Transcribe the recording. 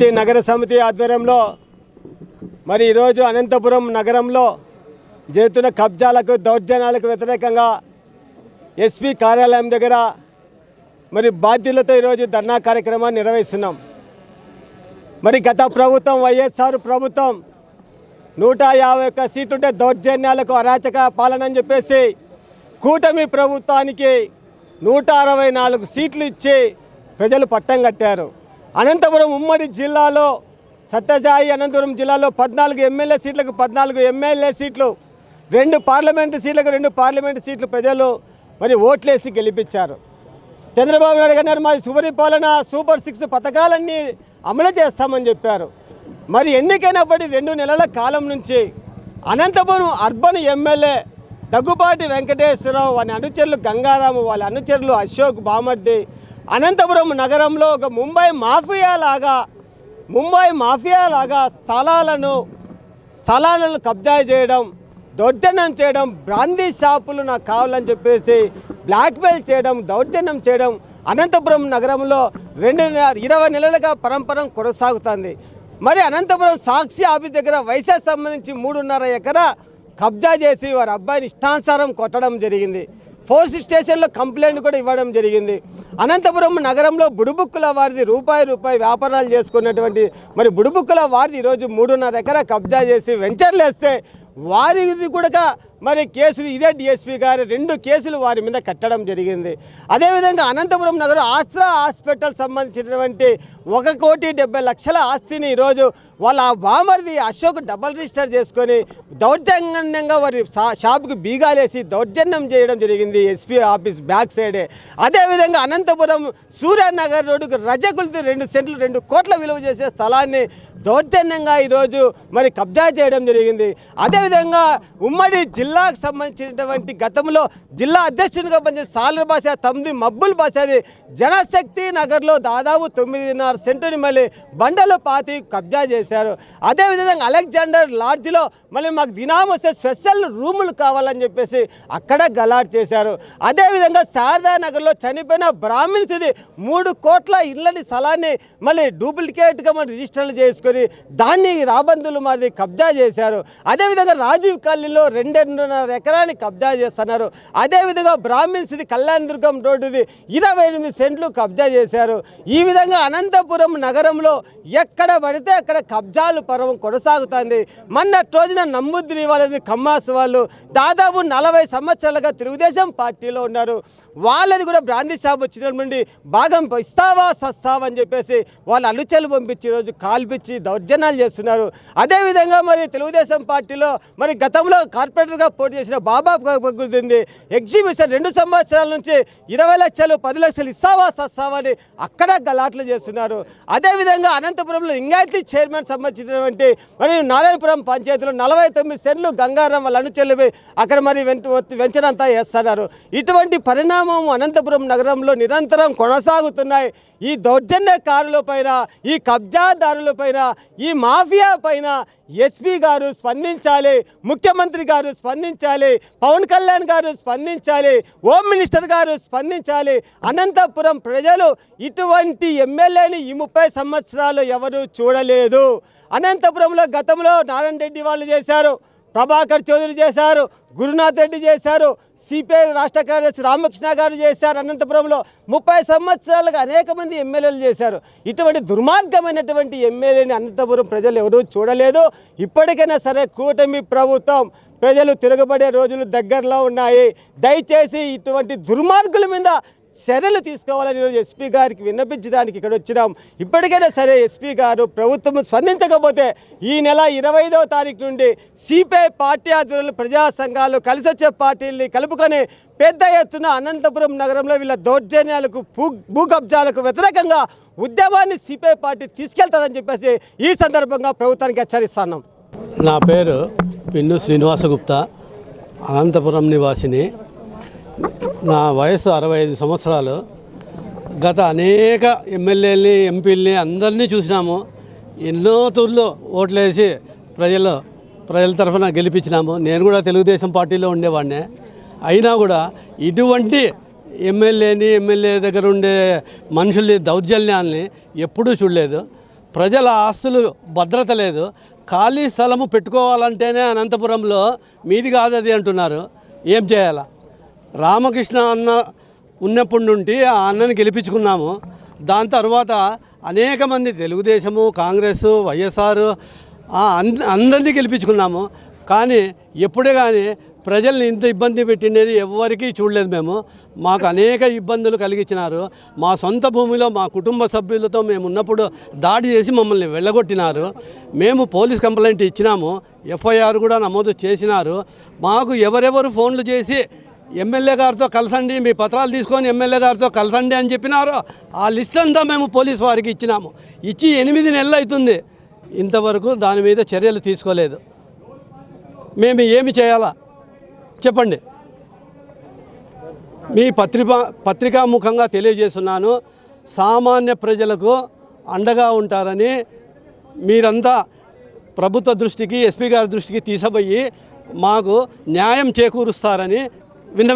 Party నగర సమితి ఆధ్వర్యంలో మరి ఈరోజు అనంతపురం నగరంలో జరుగుతున్న కబ్జాలకు దౌర్జన్యాలకు వ్యతిరేకంగా ఎస్పీ కార్యాలయం దగ్గర మరి బాధ్యులతో ఈరోజు ధర్నా కార్యక్రమాన్ని నిర్వహిస్తున్నాం. మరి గత ప్రభుత్వం వైఎస్ఆర్ ప్రభుత్వం నూట యాభై ఒక్క సీటుంటే దౌర్జన్యాలకు అరాచక పాలన అని చెప్పేసి కూటమి ప్రభుత్వానికి నూట అరవై నాలుగు సీట్లు ఇచ్చి ప్రజలు పట్టం కట్టారు. అనంతపురం ఉమ్మడి జిల్లాలో సత్యసాయి అనంతపురం జిల్లాలో పద్నాలుగు ఎమ్మెల్యే సీట్లకు పద్నాలుగు ఎమ్మెల్యే సీట్లు రెండు పార్లమెంటు సీట్లకు రెండు పార్లమెంటు సీట్లు ప్రజలు మరి ఓట్లేసి గెలిపించారు. చంద్రబాబు నాయుడు గారు మాది సుపరిపాలన సూపర్ సిక్స్ పథకాలన్నీ అమలు చేస్తామని చెప్పారు. మరి ఎన్నికైనప్పటి రెండు నెలల కాలం నుంచి అనంతపురం అర్బన్ ఎమ్మెల్యే దగ్గుపాటి వెంకటేశ్వరరావు వాని అనుచరులు గంగారాము వాళ్ళ అనుచరులు అశోక్ బామర్ది అనంతపురం నగరంలో ఒక ముంబై మాఫియా లాగా ముంబై మాఫియా లాగా స్థలాలను స్థలాలను కబ్జా చేయడం దౌర్జన్యం చేయడం బ్రాందీ షాపులు నాకు కావాలని చెప్పేసి బ్లాక్మెయిల్ చేయడం దౌర్జన్యం చేయడం అనంతపురం నగరంలో రెండు ఇరవై నెలలుగా పరంపరం కొనసాగుతుంది. మరి అనంతపురం సాక్షి ఆఫీస్ దగ్గర వయసుకు సంబంధించి మూడున్నర ఎకరా కబ్జా చేసి వారి అబ్బాయిని ఇష్టానుసారం కొట్టడం జరిగింది. ఫోర్స్ స్టేషన్లో కంప్లైంట్ కూడా ఇవ్వడం జరిగింది. అనంతపురం నగరంలో బుడుబుక్కుల వారిది రూపాయి రూపాయి వ్యాపారాలు చేసుకున్నటువంటి మరి బుడుబుక్కుల వారిది ఈరోజు మూడున్నర ఎకరా కబ్జా చేసి వెంచర్లు వేస్తే వారిది కూడా మరి కేసులు ఇదే డిఎస్పీ గారు రెండు కేసులు వారి మీద కట్టడం జరిగింది. అదేవిధంగా అనంతపురం నగరం ఆస్త్రా హాస్పిటల్ సంబంధించినటువంటి ఒక కోటి డెబ్బై లక్షల ఆస్తిని ఈరోజు వాళ్ళ బామర్ది అశోక్ డబల్ రిజిస్టర్ చేసుకొని దౌర్జన్యంగా వారి షాప్కి బీగాలేసి దౌర్జన్యం చేయడం జరిగింది ఎస్పీ ఆఫీస్ బ్యాక్ సైడే. అదేవిధంగా అనంతపురం సూర్యనగర్ రోడ్డుకు రజకులతో రెండు సెంట్లు రెండు కోట్ల విలువ చేసే స్థలాన్ని దౌర్జన్యంగా ఈరోజు మరి కబ్జా చేయడం జరిగింది. అదేవిధంగా ఉమ్మడి జిల్లాకు సంబంధించినటువంటి గతంలో జిల్లా అధ్యక్షునిగా పనిచేసిన సాలర్ భాష తొమ్మిది మబ్బుల్ భాషది జనశక్తి నగర్లో దాదాపు తొమ్మిదిన్నర సెంటుని మళ్ళీ బండలు పాతి కబ్జా చేశారు. అదేవిధంగా అలెగ్జాండర్ లాడ్జ్లో మళ్ళీ మాకు దినాం వస్తే స్పెషల్ రూములు కావాలని చెప్పేసి అక్కడ గలాట్ చేశారు. అదేవిధంగా శారదా నగర్లో చనిపోయిన బ్రాహ్మిణ్స్ది మూడు కోట్ల ఇళ్ళని స్థలాన్ని మళ్ళీ డూప్లికేట్గా మనం రిజిస్టర్లు చేసుకొని దాన్ని రాబందులు మరి కబ్జా చేశారు. అదేవిధంగా రాజీవ్ కాలనీలో రెండున్నర ఎకరాన్ని కబ్జా చేస్తున్నారు. అదేవిధంగా బ్రాహ్మిన్స్ది కళ్యాణ్ దుర్గం రోడ్డుది ఇరవై ఎనిమిది సెంట్లు కబ్జా చేశారు. ఈ విధంగా అనంతపురం నగరంలో ఎక్కడ పడితే అక్కడ కబ్జాలు పర్వం కొనసాగుతుంది. మొన్నటి రోజున నమ్ముద్రి వాళ్ళది కమ్మాస్ వాళ్ళు దాదాపు నలభై సంవత్సరాలుగా తెలుగుదేశం పార్టీలో ఉన్నారు. వాళ్ళది కూడా బ్రాందీ షాప్ వచ్చిన నుండి భాగం ఇస్తావా సస్తావా అని చెప్పేసి వాళ్ళు అనుచరులు పంపించి ఈరోజు కాల్పించి దౌర్జన్యాలు చేస్తున్నారు. అదేవిధంగా మరి తెలుగుదేశం పార్టీలో మరి గతంలో కార్పొరేటర్గా పోటీ చేసిన బాబా గుర్తుంది. ఎగ్జిబిషన్ రెండు సంవత్సరాల నుంచి ఇరవై లక్షలు పది లక్షలు ఇస్తావా సస్తావా అని అక్కడ గలాట్లు చేస్తున్నారు. అదేవిధంగా అనంతపురంలో ఇంగాయతీ చైర్మన్ సంబంధించినటువంటి మరి నారాయణపురం పంచాయతీలో నలభై తొమ్మిది సెంట్లు గంగారం వాళ్ళ చెల్లివి అక్కడ మరి వెంట వెంచర్ వేస్తున్నారు. ఇటువంటి పరిణామం అనంతపురం నగరంలో నిరంతరం కొనసాగుతున్నాయి. ఈ దౌర్జన్యకారుల పైన ఈ కబ్జాదారుల పైన ఈ మాఫియా పైన ఎస్పీ గారు స్పందించాలి ముఖ్యమంత్రి గారు స్పందించాలి పవన్ కళ్యాణ్ గారు స్పందించాలి హోమ్ మినిస్టర్ గారు స్పందించాలి. అనంతపురం ప్రజలు ఇటువంటి ఎమ్మెల్యేని ఈ ముప్పై సంవత్సరాలు ఎవరు చూడలేదు. అనంతపురంలో గతంలో నారాయణ రెడ్డి వాళ్ళు చేశారు. ప్రభాకర్ చౌదరి చేశారు గురునాథ్ రెడ్డి చేశారు సిపిఐ రాష్ట్ర కార్యదర్శి రామకృష్ణ గారు చేశారు అనంతపురంలో ముప్పై సంవత్సరాలుగా అనేక మంది ఎమ్మెల్యేలు చేశారు. ఇటువంటి దుర్మార్గమైనటువంటి ఎమ్మెల్యేని అనంతపురం ప్రజలు ఎవరూ చూడలేదు. ఇప్పటికైనా సరే కూటమి ప్రభుత్వం ప్రజలు తిరగబడే రోజులు దగ్గరలో ఉన్నాయి. దయచేసి ఇటువంటి దుర్మార్గుల మీద చర్యలు తీసుకోవాలని ఈరోజు ఎస్పీ గారికి విన్నపించడానికి ఇక్కడ వచ్చినాం. ఇప్పటికైనా సరే ఎస్పీ గారు ప్రభుత్వం స్పందించకపోతే ఈ నెల ఇరవై ఐదవ తారీఖు నుండి సిపిఐ పార్టీ ఆధ్వర్యంలో ప్రజా సంఘాలు కలిసి వచ్చే పార్టీల్ని కలుపుకొని పెద్ద ఎత్తున అనంతపురం నగరంలో వీళ్ళ దౌర్జన్యాలకు భూ భూ కబ్జాలకు వ్యతిరేకంగా ఉద్యమాన్ని సిపిఐ పార్టీ తీసుకెళ్తాదని చెప్పేసి ఈ సందర్భంగా ప్రభుత్వానికి హెచ్చరిస్తున్నాం నా పేరు పిన్ను శ్రీనివాసగుప్తా అనంతపురం నివాసిని. నా వయసు అరవై ఐదు సంవత్సరాలు. గత అనేక ఎమ్మెల్యేలని ఎంపీలని అందరినీ చూసినాము. ఎన్నో తూర్లు ఓట్లేసి ప్రజలు ప్రజల తరఫున గెలిపించినాము. నేను కూడా తెలుగుదేశం పార్టీలో ఉండేవాడినే. అయినా కూడా ఇటువంటి ఎమ్మెల్యేని ఎమ్మెల్యే దగ్గర ఉండే మనుషుల్ని దౌర్జన్యాల్ని ఎప్పుడూ చూడలేదు. ప్రజల ఆస్తులు భద్రత లేదు. ఖాళీ స్థలము పెట్టుకోవాలంటేనే అనంతపురంలో మీది కాదది అంటున్నారు. ఏం చేయాలా? రామకృష్ణ అన్న ఉన్నప్పటి నుండి ఆ అన్నని గెలిపించుకున్నాము. దాని తర్వాత అనేక మంది తెలుగుదేశము కాంగ్రెస్ వైఎస్ఆర్ అంద- అందరినీ గెలిపించుకున్నాము. కానీ ఎప్పుడే కానీ ప్రజల్ని ఇంత ఇబ్బంది పెట్టిండేది ఎవరికీ చూడలేదు మేము. మాకు అనేక ఇబ్బందులు కలిగించినారు. మా సొంత భూమిలో మా కుటుంబ సభ్యులతో మేము ఉన్నప్పుడు దాడి చేసి మమ్మల్ని వెళ్ళగొట్టినారు. మేము పోలీస్ కంప్లైంట్ ఇచ్చినాము. ఎఫ్ఐఆర్ కూడా నమోదు చేసినారు. మాకు ఎవరెవరు ఫోన్లు చేసి ఎమ్మెల్యే గారితో కలసండి మీ పత్రాలు తీసుకొని ఎమ్మెల్యే గారితో కలసండి అని చెప్పినారు ఆ లిస్ట్ అంతా మేము పోలీస్ వారికి ఇచ్చినాము. ఇచ్చి ఎనిమిది నెలలు అవుతుంది. ఇంతవరకు దాని మీద చర్యలు తీసుకోలేదు. మేము ఏమి చేయాలా? చెప్పండి. మీ పత్రికా పత్రికాముఖంగా తెలియజేస్తున్నాను. సామాన్య ప్రజలకు అండగా ఉంటారని మీరంతా ప్రభుత్వ దృష్టికి ఎస్పీ గారి దృష్టికి తీసుకుపోయి మాకు న్యాయం చేకూరుస్తారని విన్న